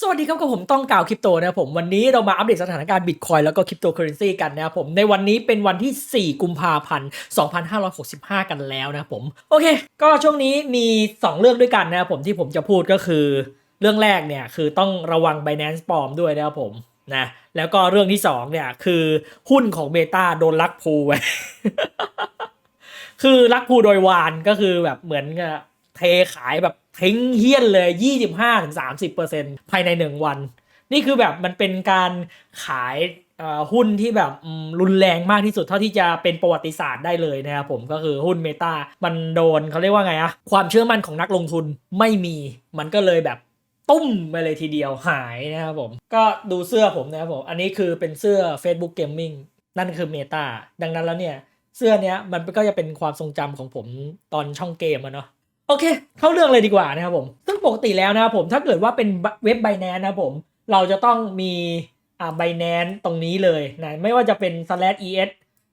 สวัสดีครับกับผมต้องกล่าวคริปโตนะครับผมวันนี้เรามาอัปเดตสถานการณ์บิตคอยแล้วก็คริปโตเคอเรนซีกันนะครับผมในวันนี้เป็นวันที่ 4 กุมภาพันธ์ 2565 กันแล้วนะครับผมโอเค ก็ช่วงนี้มี 2 เรื่องด้วยกันนะครับผมที่ผมจะพูดก็คือ เรื่องแรกเนี่ยคือต้องระวัง Binance ปลอมด้วยนะครับผมนะแล้วก็เรื่องที่ 2 เนี่ยคือหุ้นของเบต้าโดนลักพูไว้คือลักพูโดยวานก็คือแบบเหมือนกับเทขายแบบ ทิ้งเฮี้ยนเลย 25-30%ภายใน 1 วัน นี่คือแบบมันเป็นการขายหุ้นที่แบบรุนแรงมากที่สุดเท่าที่จะเป็นประวัติศาสตร์ได้เลยนะครับผมก็คือหุ้นเมตามันโดนเขาเรียกว่าไงอะความเชื่อมั่นของนักลงทุนไม่มี มันก็เลยแบบตุ้มไปเลยทีเดียวหายนะครับผม ก็ดูเสื้อผมนะครับผม อันนี้คือเป็นเสื้อ Facebook Gaming นั่นคือเมตาดังนั้นแล้วเนี่ย เสื้อเนี้ยมันก็จะเป็นความทรงจำของผมตอนช่องเกมอะเนาะ โอเค เข้าเรื่องเลยดีกว่านะครับผม ซึ่งปกติแล้วนะครับผมถ้าเกิดว่าเป็นเว็บ b บ n a n c e นะครับผม เราจะต้องมีอ่า b บ n a n c e ตรงนี้เลยนะไม่ว่าจะเป็น slash es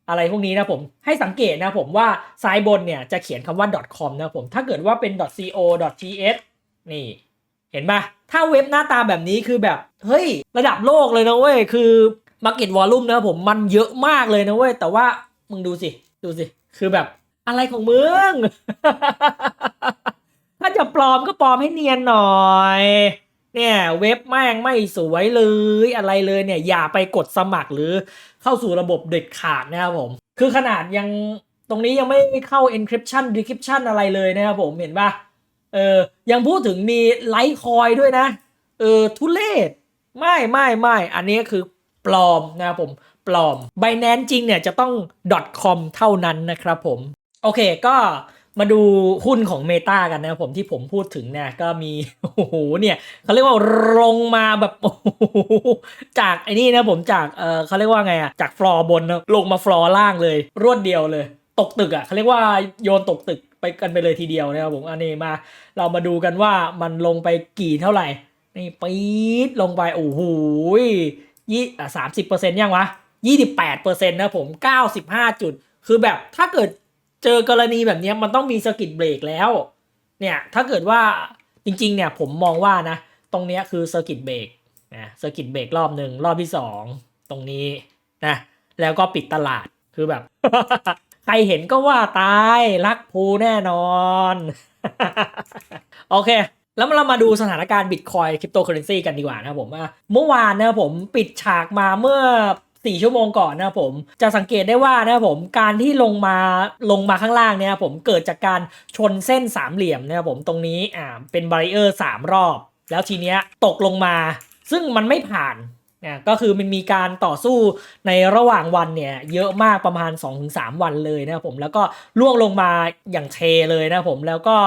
อะไรพวกนี้นะผมให้สังเกตนะครับผมว่าซ้ายบนเนี่ยจะเขียนคำว่า .com นะครับผมถ้าเกิดว่าเป็น .co .th นี่เห็นปะถ้าเว็บหน้าตาแบบนี้คือแบบ เฮ้ย ระดับโลกเลยนะเว้ย คือ Market Volume นะครับผมมันเยอะมากเลยนะเว้ย แต่ว่ามึงดูสิ ดูสิ คือแบบ อะไรของมึง ถ้าจะปลอมก็ปลอมให้เนียนหน่อย เนี่ยเว็บแม่งไม่สวยเลยอะไรเลยเนี่ย อย่าไปกดสมัครหรือเข้าสู่ระบบเด็ดขาดนะครับผม คือขนาดยังตรงนี้ยังไม่เข้า encryption decryption อะไรเลยนะครับผมเห็นปะเออยังพูดถึงมีไลท์คอยด้วยนะ เออทุเลศไม่ไม่ไม่อันนี้คือปลอมนะครับผมปลอม b บ n a n c e จริงเนี่ยจะต้อง .com เท่านั้นนะครับผม โอเคก็มาดูหุ้นของ Meta กันนะผมที่ผมพูดถึงเนี่ยก็มีโอ้โหเนี่ยเขาเรียกว่าลงมาแบบโอ้โหจากไอ้นี่นะผมจากเออเขาเรียกว่าไงอะจากฟลอร์บนนะลงมาฟลอร์ล่างเลย รวดเดียวเลย ตกตึกอะเขาเรียกว่าโยนตกตึกไปกันไปเลยทีเดียวนะครับผมอันนี้มา เรามาดูกันว่ามันลงไปกี่เท่าไหร่ นี่ปี๊ดลงไปโอ้โหยี่สามสิบเปอร์เซ็นต์ยังวะยี่สิบแปดเปอร์เซ็นต์นะผมเก้าสิบห้าจุด คือแบบถ้าเกิด เจอกรณีแบบนี้มันต้องมีสกิดเบรกแล้ว เนี่ยถ้าเกิดว่าจริงๆเนี่ยผมมองว่านะ ตรงเนี้ยคือสกิดเบรกนะสกิดเบรกรอบหนึ่งรอบที่สองตรงนี้นะแล้วก็ปิดตลาดคือแบบ ใครเห็นก็ว่าตายรักภูแน่นอน โอเค แล้วเรามาดูสถานการณ์บิตคอยคริปโตเคอเรนซีกันดีกว่านะผมเมื่อวานนะผมปิดฉากมาเมื่อ 4 ชั่วโมงก่อนนะผม จะสังเกตได้ว่านะผมการที่ลงมาลงมาข้างล่างเนี่ยผมเกิดจากการชนเส้นสามเหลี่ยมนะครับผมตรงนี้อ่าเป็นบาริเออร์สามรอบ แล้วทีเนี้ยตกลงมา ซึ่งมันไม่ผ่านนะก็คือมันมีการต่อสู้ในระหว่างวันเนี่ยเยอะมากประมาณ 2-3 วันเลยนะครับผมแล้วก็ล่วงลงมาอย่างเทเลยนะผมแล้วก็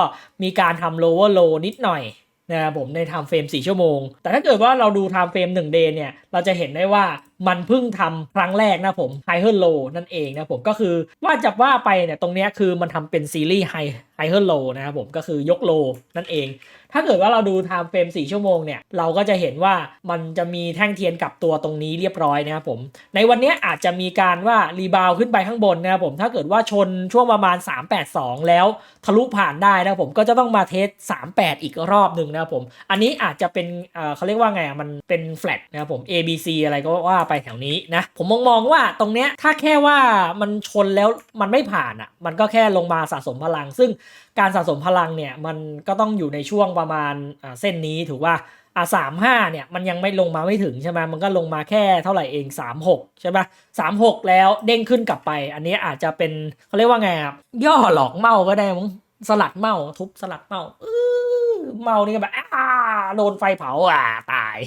มีการทำ lower low นิดหน่อยนะครับผมใน time frame 4ชั่วโมง แต่ถ้าเกิดว่าเราดู time frame 1 day เนี่ยเราจะเห็นได้ว่า มันเพิ่งทำครั้งแรกนะผม h i เฮอร์โลนั่นเองนะผมก็คือว่าจะว่าไปเนี่ยตรงเนี้ยคือมันทำเป็นซีรีส์ไ high higher low นะครับผมก็คือยก low นั่นเอง ถ้าเกิดว่าเราดู time frame 4ชั่วโมงเนี่ย เราก็จะเห็นว่ามันจะมีแท่งเทียนกลับตัวตรงนี้เรียบร้อยนะครับผม ในวันนี้อาจจะมีการว่ารีบาวขึ้นไปข้างบนนะครับผมถ้าเกิดว่าชนช่วงประมาณ 382 แล้วทะลุผ่านได้นะครับผมก็จะต้องมาเทส 38 อีกรอบหนึ่งนะครับผม อันนี้อาจจะเป็นเออเขาเรียกว่าไงอะมันเป็นแฟลตนะครับผม A B C อะไรก็ว่าไปแถวนี้นะผมมองมองว่าตรงเนี้ยถ้าแค่ว่ามันชนแล้วมันไม่ผ่านอะมันก็แค่ลงมาสะสมพลัง ซึ่งการสะสมพลังเนี่ยมันก็ต้องอยู่ในช่วงประมาณเส้นนี้ถือว่าอ่าสามห้าเนี่ยมันยังไม่ลงมาไม่ถึงใช่ไหมมันก็ลงมาแค่เท่าไหร่เองสามหกใช่ปะสามหกแล้วเด้งขึ้นกลับไป อันนี้อาจจะเป็นเขาเรียกว่าไงอะย่อหลอกเมาก็ได้มั้งสลัดเมาทุบสลัดเมาอื้อเมานี่ก็แบบอ้าโดนไฟเผาอะตาย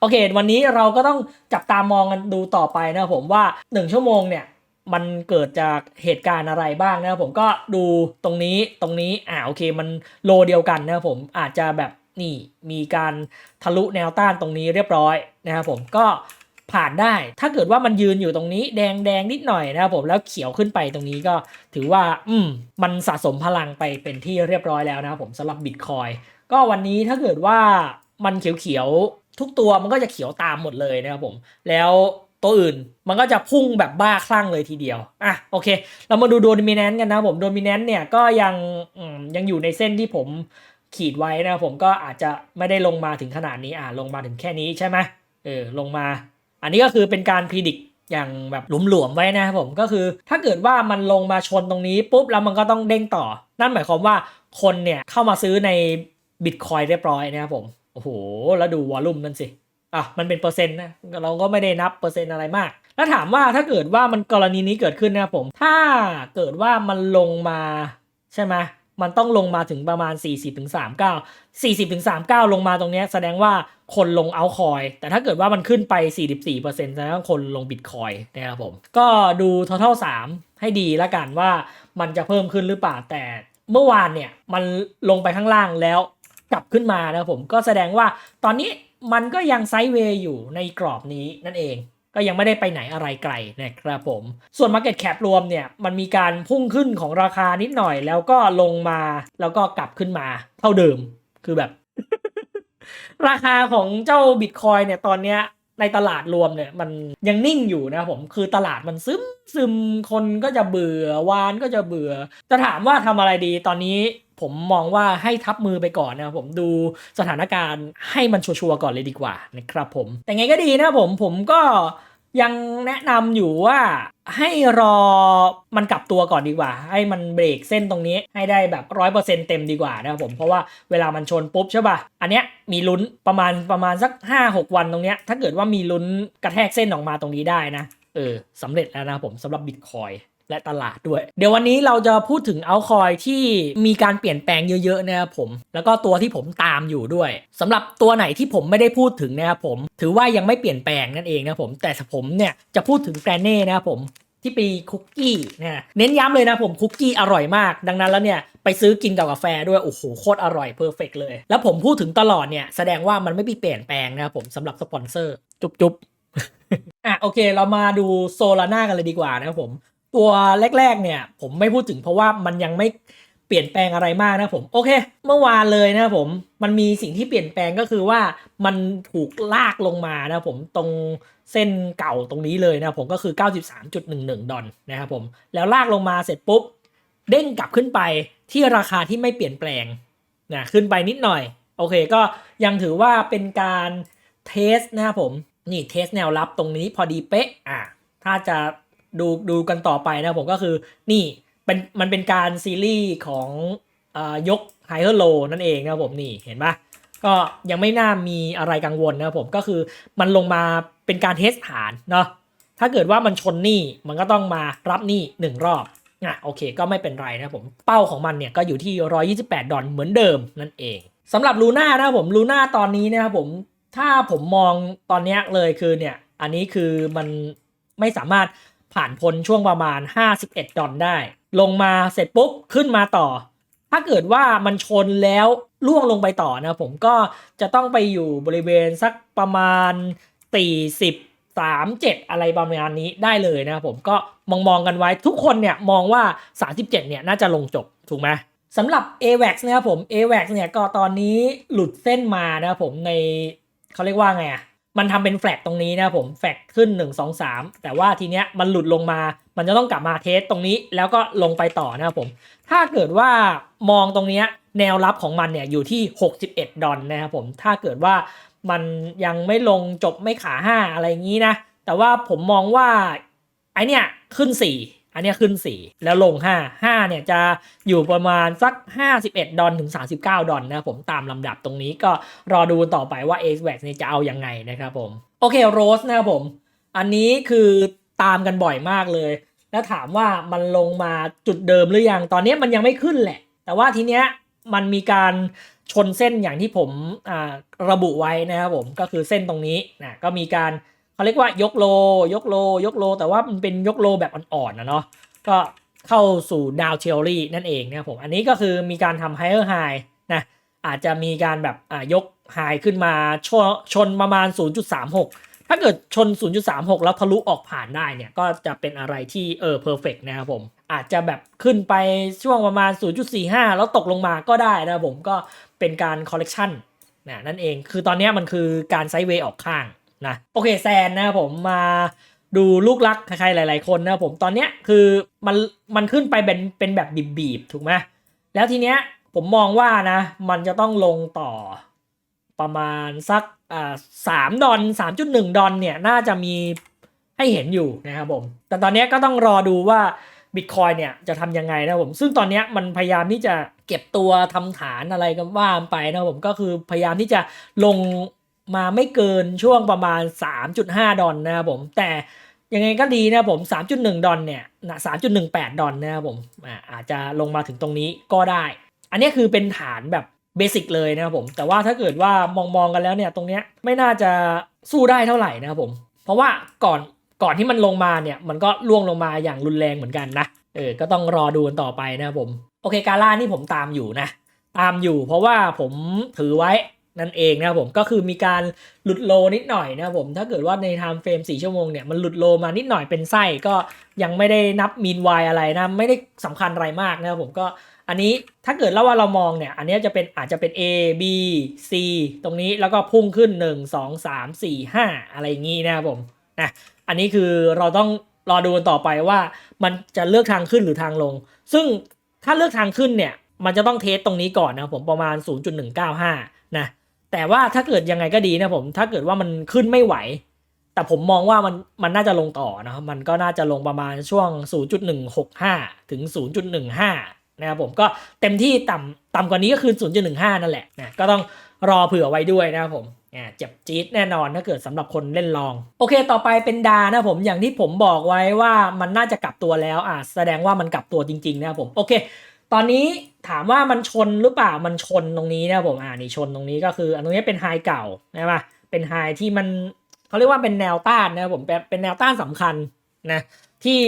โอเค วันนี้เราก็ต้องจับตามองกันดูต่อไปนะผมว่า 1 ชั่วโมงเนี่ย มันเกิดจากเหตุการณ์อะไรบ้างนะครับผมก็ดูตรงนี้ตรงนี้อ่าโอเคมันโลเดียวกันนะครับผมอาจจะแบบนี่มีการทะลุแนวต้านตรงนี้เรียบร้อยนะครับผมก็ผ่านได้ ถ้าเกิดว่ามันยืนอยู่ตรงนี้แดงแดงนิดหน่อยนะครับผมแล้วเขียวขึ้นไปตรงนี้ก็ถือว่าอืมมันสะสมพลังไปเป็นที่เรียบร้อยแล้วนะครับผมสำหรับบิตคอยก็วันนี้ถ้าเกิดว่ามันเขียวๆทุกตัวมันก็จะเขียวตามหมดเลยนะครับผมแล้ว ตัวอื่นมันก็จะพุ่งแบบบ้าคลั่งเลยทีเดียว อะโอเค เรามาดูโดมิแนนต์กันนะผมโดมิแนนต์เนี่ยก็ยังยังอยู่ในเส้นที่ผมขีดไว้นะผมก็อาจจะไม่ได้ลงมาถึงขนาดนี้อ่าลงมาถึงแค่นี้ใช่ไหมเออลงมา อันนี้ก็คือเป็นการพิจิกอย่างแบบหลวมๆไว้นะครับผมก็คือ ถ้าเกิดว่ามันลงมาชนตรงนี้ปุ๊บแล้วมันก็ต้องเด้งต่อ นั่นหมายความว่าคนเนี่ยเข้ามาซื้อในบิตคอยเรียบร้อยนะครับผมโอ้โหแล้วดูวอลลุ่มนั่นสิ อะมันเป็นเปอร์เซ็นต์นะเราก็ไม่ได้นับเปอร์เซ็นต์อะไรมาก แล้วถามว่าถ้าเกิดว่ามันกรณีนี้เกิดขึ้นนะผม ถ้าเกิดว่ามันลงมาใช่ไหมมันต้องลงมาถึงประมาณ 40-39ถึง40-39ถึง39 ลงมาตรงนี้แสดงว่าคนลงเอาคอย แต่ถ้าเกิดว่ามันขึ้นไป 44%แสดงว่าคนลงบิตคอยนะครับผม ก็ดู total 3 ให้ดีละกันว่ามันจะเพิ่มขึ้นหรือเปล่า แต่เมื่อวานเนี่ยมันลงไปข้างล่างแล้วกลับขึ้นมานะครับผม ก็แสดงว่าตอนนี้ มันก็ยังไซด์เวย์อยู่ในกรอบนี้นั่นเอง ก็ยังไม่ได้ไปไหนอะไรไกลนะครับผม ส่วน Market Cap รวมเนี่ย มันมีการพุ่งขึ้นของราคานิดหน่อย แล้วก็ลงมาแล้วก็กลับขึ้นมาเท่าเดิมคือแบบ ราคาของเจ้าบิตคอยเนี่ยตอนเนี้ย ในตลาดรวมเนี่ยมันยังนิ่งอยู่นะครับผมคือตลาดมันซึมซึมคนก็จะเบื่อวานก็จะเบื่อ จะถามว่าทำอะไรดีตอนนี้ผมมองว่าให้ทับมือไปก่อนนะครับผมดูสถานการณ์ให้มันชัวร์ๆก่อนเลยดีกว่านะครับผม แต่ไงก็ดีนะผมผมก็ ยังแนะนำอยู่ว่าให้รอมันกลับตัวก่อนดีกว่า ให้มันเบรกเส้นตรงนี้ให้ได้แบบร้อยเปอร์เซ็นเต็มดีกว่านะครับผมเพราะว่าเวลามันชนปุ๊บใช่ป่ะอันเนี้ยมีลุ้นประมาณประมาณสัก 5-6 วันตรงเนี้ยถ้าเกิดว่ามีลุ้นกระแทกเส้นออกมาตรงนี้ได้นะเออสำเร็จแล้วนะผมสำหรับบิตคอย และตลาดด้วย เดี๋ยววันนี้เราจะพูดถึงเอาคอยที่มีการเปลี่ยนแปลงเยอะๆนะครับผม แล้วก็ตัวที่ผมตามอยู่ด้วยสำหรับตัวไหนที่ผมไม่ได้พูดถึงนะครับผม ถือว่ายังไม่เปลี่ยนแปลงนั่นเองนะผมแต่ผมเนี่ยจะพูดถึงแกรนเน่นะครับผมที่ปีคุกกี้นะเน้นย้ำเลยนะผมคุกกี้อร่อยมาก ดังนั้นแล้วเนี่ยไปซื้อกินกับกาแฟด้วยโอ้โหโคตรอร่อยเพอร์เฟกเลย แล้วผมพูดถึงตลอดเนี่ยแสดงว่ามันไม่มีเปลี่ยนแปลงนะครับผมสำหรับสปอนเซอร์ จุ๊บๆอะโอเคเรามาดูโซลาร่ากันเลยดีกว่านะครับผม ตัวแรกๆเนี่ย ผมไม่พูดถึงเพราะว่ามันยังไม่เปลี่ยนแปลงอะไรมากนะผมโอเค เมื่อวานเลยนะผมมันมีสิ่งที่เปลี่ยนแปลงก็คือว่ามันถูกลากลงมานะผมตรงเส้นเก่าตรงนี้เลยนะผมก็คือ 93.11 ดอลนะครับผมแล้วลากลงมาเสร็จปุ๊บ เด้งกลับขึ้นไปที่ราคาที่ไม่เปลี่ยนแปลงนะขึ้นไปนิดหน่อย โอเคก็ยังถือว่าเป็นการเทสนะครับผมนี่เทสแนวรับตรงนี้พอดีเป๊ะอะถ้าจะ ดูดูกันต่อไปนะผมก็คือนี่เป็นมันเป็นการซีรีส์ของอยกไฮเออร์โลนั่นเองนะผมนี่เห็นปะก็ยังไม่น่ามีอะไรกังวลนะผมก็คือมันลงมาเป็นการเทสฐานเนาะถ้าเกิดว่ามันชนนี่มันก็ต้องมารับนี่หนึ่งรอบอะโอเคก็ไม่เป็นไรนะผมเป้าของมันเนี่ยก็อยู่ที่ 128 ดอลเหมือนเดิมนั่นเองสำหรับลูน่านะผมลูน่าตอนนี้นะครับผมถ้าผมมองตอนนี้เลยคือเนี่ยอันนี้คือมันไม่สามารถ ผ่านพ้นช่วงประมาณ 51 ดอลได้ ลงมาเสร็จปุ๊บ ขึ้นมาต่อ ถ้าเกิดว่ามันชนแล้วล่วงลงไปต่อนะ ผมก็จะต้องไปอยู่บริเวณสักประมาณ 40 37 อะไรประมาณนี้ได้เลยนะผมก็มองมองๆกันไว้ทุกคนเนี่ยมองว่า 37 เนี่ยน่าจะลงจบถูกไหมสำหรับ AVAX นะครับผม AVAX เนี่ยก็ตอนนี้หลุดเส้นมานะครับผมในเขาเรียกว่าไงอะ มันทำเป็นแฟลกตรงนี้นะผมแฟลกขึ้น 1 2 3 แต่ว่าทีเนี้ยมันหลุดลงมา มันจะต้องกลับมาเทสตรงนี้ แล้วก็ลงไปต่อนะครับผม ถ้าเกิดว่ามองตรงเนี้ยแนวรับของมันเนี่ยอยู่ที่ 61 ดอลนะครับผม ถ้าเกิดว่ามันยังไม่ลงจบไม่ขา 5 อะไรอย่างนี้นะ แต่ว่าผมมองว่าไอเนี้ยขึ้น 4 อันนี้ขึ้น 4 แล้วลง 5 5เนี่ยจะอยู่ประมาณสัก 51 ดอลถึง 39 ดอลนะครับผมตามลำดับตรงนี้ก็รอดูต่อไปว่า a อเนี่ยจะเอายังไงนะครับผม โอเคโรสนะครับผม อันนี้คือตามกันบ่อยมากเลย แล้วถามว่ามันลงมาจุดเดิมหรือยัง ตอนนี้มันยังไม่ขึ้นแหละ แต่ว่าทีเนี้ยมันมีการชนเส้นอย่างที่ผมระบุไว้นะครับผมก็คือเส้นตรงนี้นะก็มีการ เขาเรียกว่ายกโล ยกโล ยกโล แต่ว่ามันเป็นยกโลแบบอ่อนๆนะเนาะก็เข้าสู่ดาวเทอรี่นั่นเองนะผมอันนี้ก็คือมีการทำไฮเออร์ไฮนะอาจจะมีการแบบอ่ายกไฮขึ้นมาชนชนประมาณ 0.36 ถ้าเกิดชน 0.36 แล้วทะลุออกผ่านได้เนี่ยก็จะเป็นอะไรที่เออเพอร์เฟกนะครับผมอาจจะแบบขึ้นไปช่วงประมาณ 0.45 แล้วตกลงมาก็ได้นะผมก็เป็นการคอลเลกชันนะนั่นเองคือตอนนี้มันคือการไซด์เวย์ออกข้าง นะโอเคแซนนะครับผมมาดูลูกรักใครหลาย ๆ คนนะครับผมตอนเนี้ยคือมันมันขึ้นไปเป็นเป็นแบบบีบๆถูกไหมแล้วทีเนี้ยผมมองว่านะ มันจะต้องลงต่อประมาณสักอ่าสามดอนสามจุดหนึ่งดอนเนี่ยน่าจะมีให้เห็นอยู่นะครับผม แต่ตอนนี้ก็ต้องรอดูว่าบิตคอยเนี่ยจะทำยังไงนะครับผม ซึ่งตอนนี้มันพยายามที่จะเก็บตัวทำฐานอะไรกันว่าไปนะครับผมก็คือพยายามที่จะลง มาไม่เกินช่วงประมาณ 3.5 ดอนนะครับผม แต่ยังไงก็ดีนะครับผม 3.1 ดอนเนี่ยนะ3.18 ดอนนะครับผมอาจจะลงมาถึงตรงนี้ก็ได้ อันนี้คือเป็นฐานแบบเบสิกเลยนะครับผม แต่ว่าถ้าเกิดว่ามองมองๆกันแล้วเนี่ยตรงเนี้ยไม่น่าจะสู้ได้เท่าไหร่นะครับผม เพราะว่าก่อนก่อนที่มันลงมาเนี่ยมันก็ล่วงลงมาอย่างรุนแรงเหมือนกันนะ เออ ก็ต้องรอดูกันต่อไปนะครับผม โอเค กาล่านี่ผมตามอยู่นะ ตามอยู่เพราะว่าผมถือไว้ นั่นเองนะครับผมก็คือมีการหลุดโลนิดหน่อยนะครับผมถ้าเกิดว่าในไทม์เฟรม4ชั่วโมงเนี่ยมันหลุดโลมานิดหน่อยเป็นไส้ก็ยังไม่ได้นับมีนไวอะไรนะไม่ได้สำคัญอะไรมากนะครับผมก็อันนี้ถ้าเกิดแล้วว่าเรามองเนี่ยอันนี้จะเป็นอาจจะเป็น A B C ตรงนี้แล้วก็พุ่งขึ้น 1 2 3 4 5 อะไรอย่างงี้นะครับผมนะอันนี้คือเราต้องรอดูกันต่อไปว่ามันจะเลือกทางขึ้นหรือทางลง ซึ่งถ้าเลือกทางขึ้นเนี่ยมันจะต้องเทสตรงนี้ก่อนนะผมประมาณ 0.195 นะ แต่ว่าถ้าเกิดยังไงก็ดีนะผม ถ้าเกิดว่ามันขึ้นไม่ไหว แต่ผมมองว่ามันมันน่าจะลงต่อนะครับมันก็น่าจะลงประมาณช่วง 0.165 ถึง 0.15 นะครับผมก็เต็มที่ต่ำต่ำกว่านี้ก็คือ 0.15 นั่นแหละนะก็ต้องรอเผื่อไว้ด้วยนะครับผมอ่าเจ็บจี๊ดแน่นอนถ้าเกิดสำหรับคนเล่นลอง โอเค ต่อไปเป็นดานะผมอย่างที่ผมบอกไว้ว่ามันน่าจะกลับตัวแล้วอ่าแสดงว่ามันกลับตัวจริงๆนะครับผมโอเค ตอนนี้ถามว่ามันชนหรือเปล่ามันชนตรงนี้นะผมอ่านี่ชนตรงนี้ก็คืออันตรงนี้เป็นไฮเก่านะปะเป็นไฮที่มันเขาเรียกว่าเป็นแนวต้านนะผมเป็นแนวต้านสำคัญนะที่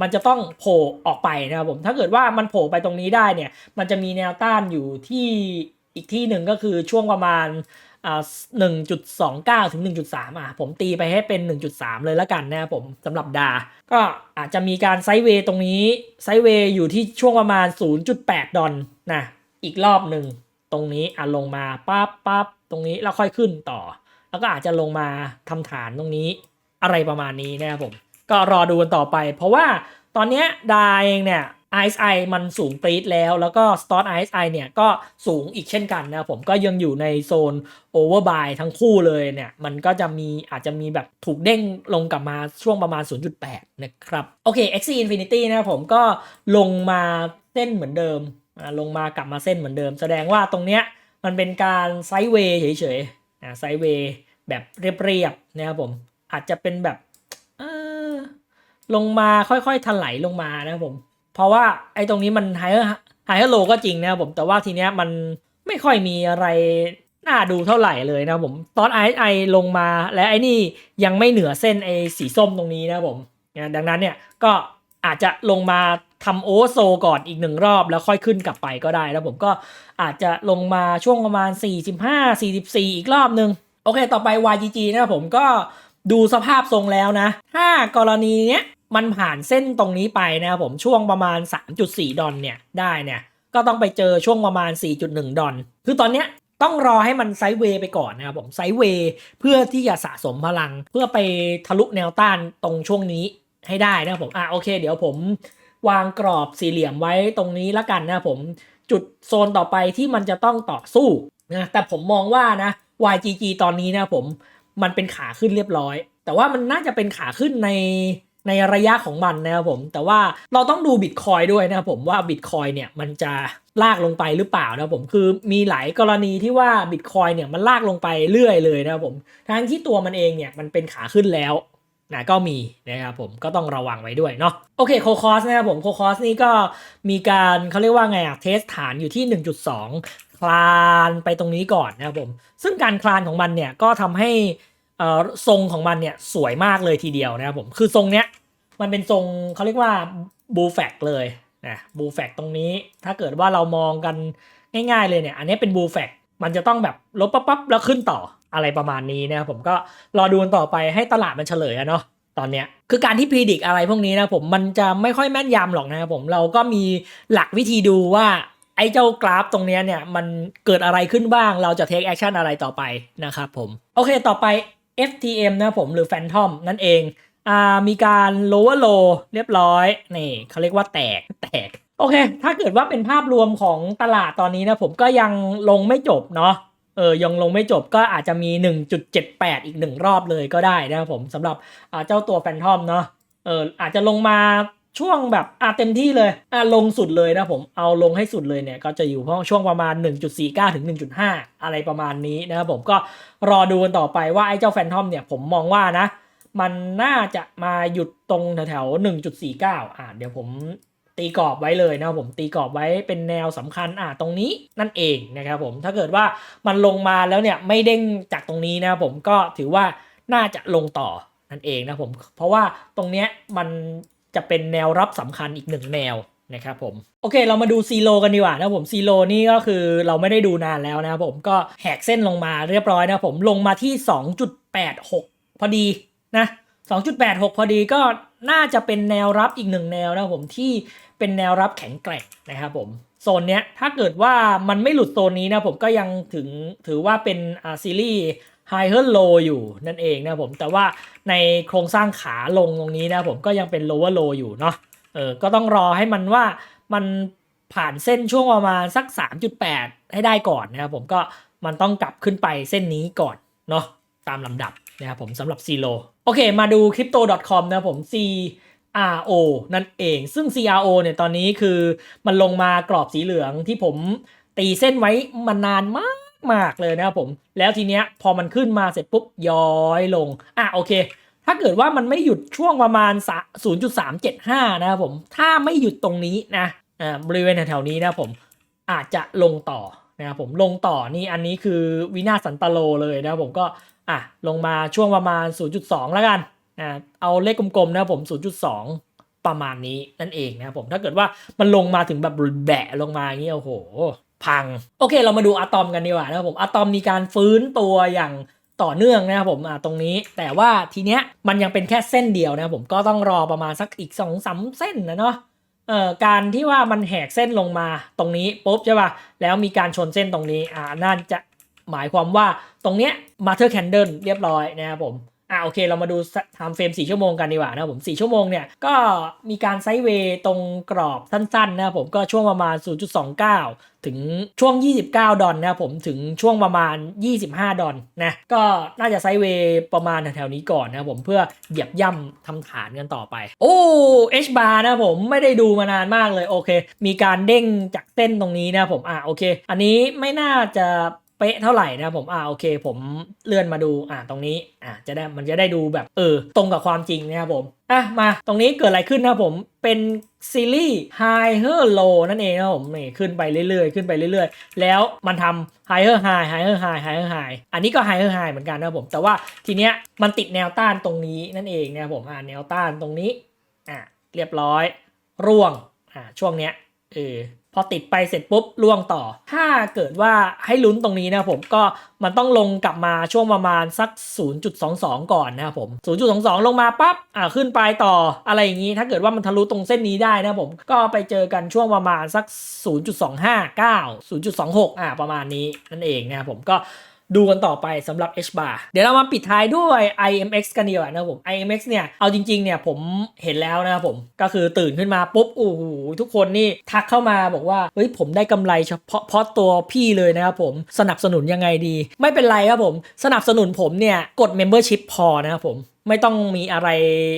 มันจะต้องโผล่ออกไปนะครับผมถ้าเกิดว่ามันโผล่ไปตรงนี้ได้เนี่ย มันจะมีแนวต้านอยู่ที่อีกที่หนึ่งก็คือช่วงประมาณ หนึ่งจุดสองเก้าถึงหนึ่งจุดสามอะผมตีไปให้เป็นหนึ่งจุดสามเลยละกันนะครับผมสำหรับดา ก็อาจจะมีการไซด์เวย์ตรงนี้ ไซด์เวย์อยู่ที่ช่วงประมาณ0.8ดอลนะอีกรอบหนึ่งตรงนี้อะลงมาปั๊บปั๊บตรงนี้แล้วค่อยขึ้นต่อ แล้วก็อาจจะลงมาทำฐานตรงนี้อะไรประมาณนี้นะครับผม ก็รอดูกันต่อไป เพราะว่าตอนนี้ดาเองเนี่ย RSI มันสูงปรี๊ดแล้วแล้วก็ Start RSI เนี่ยก็สูงอีกเช่นกันนะผมก็ยังอยู่ในโซน Overbuy ทั้งคู่เลยเนี่ยมันก็จะมีอาจจะมีแบบถูกเด้งลงกลับมาช่วงประมาณ 0.8 นะครับ โอเค XC Infinity นะผมก็ลงมาเส้นเหมือนเดิมลงมากลับมาเส้นเหมือนเดิม แสดงว่าตรงเนี้ยมันเป็นการไซด์เวย์เฉยๆอ่าไซด์เวย์แบบเรียบๆนะครับผมอาจจะเป็นแบบเออลงมาค่อยๆถลายลงมานะครับผม ราะว่าไอ้ตรงนี้มันไฮเออร์ไฮเออร์โลก็จริงนะครับผมแต่ว่าทีเนี้ยมันไม่ค่อยมีอะไรน่าดูเท่าไหร่เลยนะผมตอนไอไอลงมาและไอ้นี่ยังไม่เหนือเส้นไอสีส้มตรงนี้นะครับผมดังนั้นเนี่ยก็อาจจะลงมาทำโอโซก่อนอีกหนึ่งรอบแล้วค่อยขึ้นกลับไปก็ได้แล้วผมก็อาจจะลงมาช่วงประมาณ 45 44 อีกรอบนึง โอเค ต่อไป YGG นะครับผมก็ดูสภาพทรงแล้วนะ ถ้ากรณีเนี้ย มันผ่านเส้นตรงนี้ไปนะครับผมช่วงประมาณ 3.4 ดอลเนี่ยได้เนี่ยก็ต้องไปเจอช่วงประมาณ 4.1 ดอลคือตอนเนี้ยต้องรอให้มันไซด์เวย์ไปก่อนนะครับผมไซด์เวย์เพื่อที่จะสะสมพลัง เพื่อไปทะลุแนวต้านตรงช่วงนี้ให้ได้นะครับผมอะโอเค เดี๋ยวผมวางกรอบสี่เหลี่ยมไว้ตรงนี้ละกันนะครับผมจุดโซนต่อไปที่มันจะต้องต่อสู้นะแต่ผมมองว่านะ YGG ตอนนี้นะผมมันเป็นขาขึ้นเรียบร้อย แต่ว่ามันน่าจะเป็นขาขึ้นใน ในระยะของมันนะครับผม แต่ว่าเราต้องดูบิตคอยด้วยนะครับผมว่าบิตคอยเนี่ยมันจะลากลงไปหรือเปล่านะครับผมคือมีหลายกรณีที่ว่าบิตคอยเนี่ยมันลากลงไปเรื่อยเลยนะครับผมทั้งที่ตัวมันเองเนี่ยมันเป็นขาขึ้นแล้วนะก็มีนะครับผมก็ต้องระวังไว้ด้วยเนาะโอเคโคคอสนะครับผมโคคอสนี่ก็มีการเขาเรียกว่าไงอะเทสฐานอยู่ที่ 1.2 คลานไปตรงนี้ก่อนนะครับผม ซึ่งการคลานของมันเนี่ยก็ทำให้ ทรงของมันเนี่ยสวยมากเลยทีเดียวนะครับผมคือทรงเนี้ยมันเป็นทรงเขาเรียกว่าบูแฟกเลยนะบูแฟกตรงนี้ถ้าเกิดว่าเรามองกันง่าย ๆ เลยเนี่ย อันนี้เป็นบูแฟกมันจะต้องแบบลบปั๊บแล้วขึ้นต่ออะไรประมาณนี้นะครับผมก็รอดูกันต่อไปให้ตลาดมันเฉลยอะเนาะตอนเนี้ยคือการที่พิจิกอะไรพวกนี้นะผมมันจะไม่ค่อยแม่นยำหรอกนะครับผมเราก็มีหลักวิธีดูว่าไอ้เจ้ากราฟตรงเนี้ยเนี่ยมันเกิดอะไรขึ้นบ้างเราจะ take action อะไรต่อไปนะครับผมโอเคต่อไป FTM นะผมหรือ Phantom นั่นเองอ่ามีการ lower low เรียบร้อยนี่เขาเรียกว่าแตกแตกโอเค ถ้าเกิดว่าเป็นภาพรวมของตลาดตอนนี้นะผมก็ยังลงไม่จบเนาะเออยังลงไม่จบก็อาจจะมี 1.78 อีกหนึ่งรอบเลยก็ได้นะครับผมสำหรับเจ้าตัวแฟนทอมเนาะเอออาจจะลงมา ช่วงแบบอ่าเต็มที่เลยอ่าลงสุดเลยนะผมเอาลงให้สุดเลยเนี่ยก็จะอยู่ช่วงประมาณ 1.49 ถึง 1.5 อะไรประมาณนี้นะครับผมก็รอดูกันต่อไปว่าไอ้เจ้าแฟนทอมเนี่ยผมมองว่านะ มันน่าจะมาหยุดตรงแถวๆ1.49 อ่าเดี๋ยวผมตีกรอบไว้เลยนะครับผมตีกรอบไว้เป็นแนวสำคัญอ่าตรงนี้นั่นเองนะครับผมถ้าเกิดว่ามันลงมาแล้วเนี่ยไม่เด้งจากตรงนี้นะครับผมก็ถือว่าน่าจะลงต่อนั่นเองนะผมเพราะว่าตรงเนี้ยมัน จะเป็นแนวรับสำคัญอีกหนึ่งแนวนะครับผมโอเคเรามาดูซีโรกันดีกว่านะครับผมซีโรนี่ก็คือเราไม่ได้ดูนานแล้วนะครับผมก็แหกเส้นลงมาเรียบร้อยนะผมลงมาที่ 2.86 พอดีนะ2.86 พอดีก็น่าจะเป็นแนวรับอีกหนึ่งแนวนะครับผมที่เป็นแนวรับแข็งแกร่งนะครับผมโซนเนี้ยถ้าเกิดว่ามันไม่หลุดโซนนี้นะผมก็ยังถึงถือว่าเป็นอ่าซีรีส์ ไฮเ e อร์โลอยู่นั่นเองนะผมแต่ว่าในโครงสร้างขาลงตรงนี้นะผมก็ยังเป็น lower low อยู่เนาะเออก็ต้องรอให้มันว่ามันผ่านเส้นช่วงประมาณสัก 3.8 ให้ได้ก่อนนะครับผมก็มันต้องกลับขึ้นไปเส้นนี้ก่อนเนาะตามลำดับนะครับผมสำหรับซีโ o โอเค มาดู crypto.com นะผม CRO นั่นเอง ซึ่ง CRO เนี่ยตอนนี้คือมันลงมากรอบสีเหลืองที่ผมตีเส้นไว้มานานมาก มากเลยนะครับผม แล้วทีเนี้ยพอมันขึ้นมาเสร็จปุ๊บย้อยลง อะโอเค ถ้าเกิดว่ามันไม่หยุดช่วงประมาณ 0.375 นะครับผม ถ้าไม่หยุดตรงนี้นะอ่าบริเวณแถวๆนี้นะครับผมอาจจะลงต่อนะครับผมลงต่อนี่อันนี้คือวินาสันตโลเลยนะครับผมก็อะลงมาช่วงประมาณ 0.2 แล้วกันอ่าเอาเลขกลมๆนะครับผม 0.2 ประมาณนี้นั่นเองนะครับผมถ้าเกิดว่ามันลงมาถึงแบบแบะลงมาอย่างนี้โอ้โห พัง โอเค เรามาดูอะตอมกันดีกว่านะครับผมอะตอมมีการฟื้นตัวอย่างต่อเนื่องนะครับผมอ่าตรงนี้แต่ว่าทีเนี้ยมันยังเป็นแค่เส้นเดียวนะครับผมก็ต้องรอประมาณสักอีก2อสาเส้นนะเนาะเอ่อการที่ว่ามันแหกเส้นลงมาตรงนี้ปุ๊บใช่ป่ะแล้วมีการชนเส้นตรงนี้อ่าน่าจะหมายความว่าตรงเนี้ยมาเธอร์แคนเดิลเรียบร้อยนะครับผม อ่าโอเคเรามาดูไทม์เฟรม4ชั่วโมงกันดีกว่านะผม4ชั่วโมงเนี่ยก็มีการไซด์เวย์ตรงกรอบสั้นๆนะผมก็ช่วงประมาณ 0.29 ถึงช่วง 29 ดอลนะผมถึงช่วงประมาณ 25 ดอลนะก็น่าจะไซด์เวย์ประมาณแถวๆนี้ก่อนนะผมเพื่อเหยียบย่ำทำฐานกันต่อไป โอ้ H bar นะครับผมไม่ได้ดูมานานมากเลยโอเค มีการเด้งจากเส้นตรงนี้นะผมอ่าโอเค อันนี้ไม่น่าจะ เป๊ะเท่าไหร่นะครับผมอ่าโอเค ผมเลื่อนมาดูอ่าตรงนี้อ่าจะได้มันจะได้ดูแบบเออตรงกับความจริงนะครับผมอะมาตรงนี้เกิดอะไรขึ้นนะครับผมเป็นซีรีส์ Higher Low นั่นเองนะครับผมนี่ขึ้นไปเรื่อยๆ ขึ้นไปเรื่อยๆ แล้วมันทำ Higher High Higher High Higher High อันนี้ก็ Higher High เหมือนกันนะครับผม แต่ว่าทีเนี้ยมันติดแนวต้านตรงนี้นั่นเองนะครับผมอ่าแนวต้านตรงนี้อ่าเรียบร้อย ร่วงอ่าช่วงเนี้ยเออ พอติดไปเสร็จปุ๊บล่วงต่อ ถ้าเกิดว่าให้ลุ้นตรงนี้นะผมก็มันต้องลงกลับมาช่วงประมาณสัก 0.22 ก่อนนะครับผม 0.22 ลงมาปั๊บอ่าขึ้นไปต่ออะไรอย่างนี้ถ้าเกิดว่ามันทะลุตรงเส้นนี้ได้นะผมก็ไปเจอกันช่วงประมาณสัก 0.259 0.26 อ่าประมาณนี้นั่นเองนะครับผมก็ ดูกันต่อไปสำหรับ H bar เดี๋ยวเรามาปิดท้ายด้วย IMX กันดีกว่านะครับผม IMX เนี่ย เอาจริงๆเนี่ยผมเห็นแล้วนะครับผม ก็คือตื่นขึ้นมาปุ๊บโอ้โหทุกคนนี่ทักเข้ามาบอกว่า เฮ้ยผมได้กำไรเฉพาะเพราะตัวพี่เลยนะครับผม สนับสนุนยังไงดี ไม่เป็นไรครับผม สนับสนุนผมเนี่ยกด Membership พอนะครับผม ไม่ต้องมีอะไร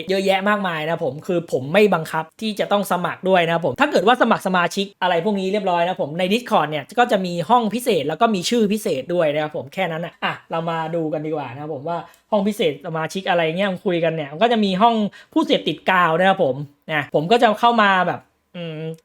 เยอะแยะมากมายนะผมคือผมไม่บังคับที่จะต้องสมัครด้วยนะผมถ้าเกิดว่าสมัครสมาชิกอะไรพวกนี้เรียบร้อยนะผมใน Discord เนี่ยก็จะมีห้องพิเศษแล้วก็มีชื่อพิเศษด้วยนะครับผมแค่นั้นอนะอะเรามาดูกันดีกว่านะผมว่าห้องพิเศษสมาชิกอะไรเงี้ยคุยกันเนี่ยมันก็จะมีห้องผู้เสพติดกาวนะครับผมนะผมก็จะเข้ามาแบบ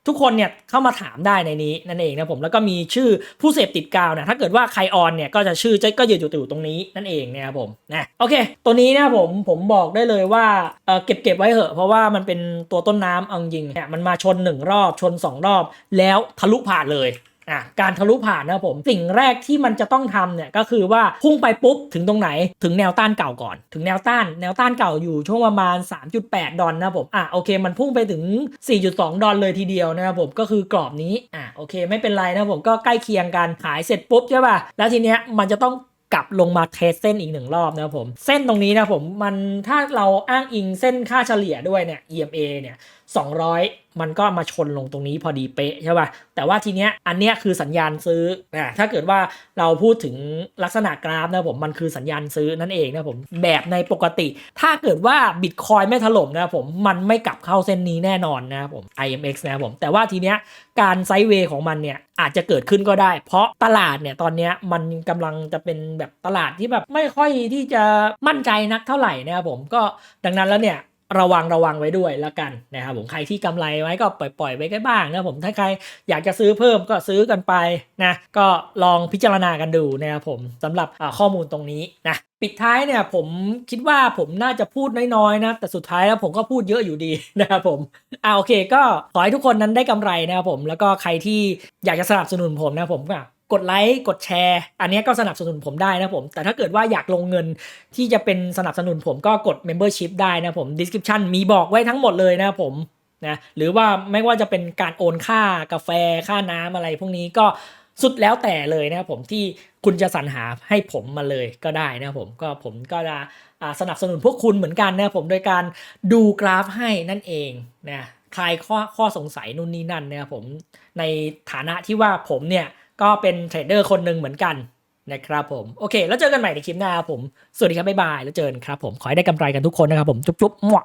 ทุกคนเนี่ยเข้ามาถามได้ในนี้นั่นเองนะผมแล้วก็มีชื่อผู้เสพติดกาวนะถ้าเกิดว่าใครออนเนี่ยก็จะชื่อจะก็อยู่อยู่ตรงนี้นั่นเองนะครับผมนะโอเค ตัวนี้นะผมผมบอกได้เลยว่าเออเก็บเก็บไว้เหอะ เพราะว่ามันเป็นตัวต้นน้ำเอาจริงเนี่ยมันมาชนหนึ่งรอบชนสองรอบ แล้วทะลุผ่านเลย อะการทะลุผ่านนะครับผมสิ่งแรกที่มันจะต้องทำเนี่ยก็คือว่าพุ่งไปปุ๊บถึงตรงไหนถึงแนวต้านเก่าก่อน ถึงแนวต้าน แนวต้านเก่าอยู่ช่วงประมาณ 3.8 ดอลนะครับผมอะโอเค มันพุ่งไปถึง 4.2 ดอลเลยทีเดียวนะครับผมก็คือกรอบนี้อะโอเค ไม่เป็นไรนะครับผมก็ใกล้เคียงกันขายเสร็จปุ๊บใช่ป่ะแล้วทีเนี้ยมันจะต้องกลับลงมาเทสเส้นอีกหนึ่งรอบนะครับผม เส้นตรงนี้นะผมมันถ้าเราอ้างอิงเส้นค่าเฉลี่ยด้วยเนี่ย EMA เนี่ย200 มันก็มาชนลงตรงนี้พอดีเป๊ะใช่ป่ะ แต่ว่าทีเนี้ยอันเนี้ยคือสัญญาณซื้อนะถ้าเกิดว่าเราพูดถึงลักษณะกราฟนะผมมันคือสัญญาณซื้อนั่นเองนะผมแบบในปกติ ถ้าเกิดว่าบิตคอยไม่ถล่มนะผมมันไม่กลับเข้าเส้นนี้แน่นอนนะผม IMX นะผมแต่ว่าทีเนี้ยการไซด์เวย์ของมันเนี่ยอาจจะเกิดขึ้นก็ได้ เพราะตลาดเนี่ยตอนเนี้ยมันกำลังจะเป็นแบบตลาดที่แบบไม่ค่อยที่จะมั่นใจนักเท่าไหร่นะครับผมก็ดังนั้นแล้วเนี่ย ระวังระวังไว้ด้วยแล้วกันนะครับผมใครที่กำไรไว้ก็ปล่อยปล่อยไว้กันบ้างนะครับผมถ้าใครอยากจะซื้อเพิ่มก็ซื้อกันไปนะก็ลองพิจารณากันดูนะครับผมสำหรับข้อมูลตรงนี้นะปิดท้ายเนี่ยผมคิดว่าผมน่าจะพูดน้อยๆนะแต่สุดท้ายแล้วผมก็พูดเยอะอยู่ดีนะครับผมอ่าโอเค ก็ขอให้ทุกคนนั้นได้กำไรนะครับผมแล้วก็ใครที่อยากจะสนับสนุนผมนะครับผมก็ กดไลค์กดแชร์ อันนี้ก็สนับสนุนผมได้นะผม แต่ถ้าเกิดว่าอยากลงเงินที่จะเป็นสนับสนุนผมก็กด Membership ได้นะผม Description มีบอกไว้ทั้งหมดเลยนะผมนะหรือว่าไม่ว่าจะเป็นการโอนค่ากาแฟค่าน้ำอะไรพวกนี้ก็สุดแล้วแต่เลยนะครับผมที่คุณจะสรรหาให้ผมมาเลยก็ได้นะครับผมก็ผมก็จะสนับสนุนพวกคุณเหมือนกันนะครับผมโดยการดูกราฟให้นั่นเองนะคลายข้อข้อสงสัยนู่นนี่นั่นนะครับผมในฐานะที่ว่าผมเนี่ย ก็เป็นเทรดเดอร์คนหนึ่งเหมือนกันนะครับผม โอเค แล้วเจอกันใหม่ในคลิปหน้าครับผม สวัสดีครับ บ๊ายบาย แล้วเจอกันครับผม ขอให้ได้กำไรกันทุกคนนะครับผม จุ๊บๆมั่ว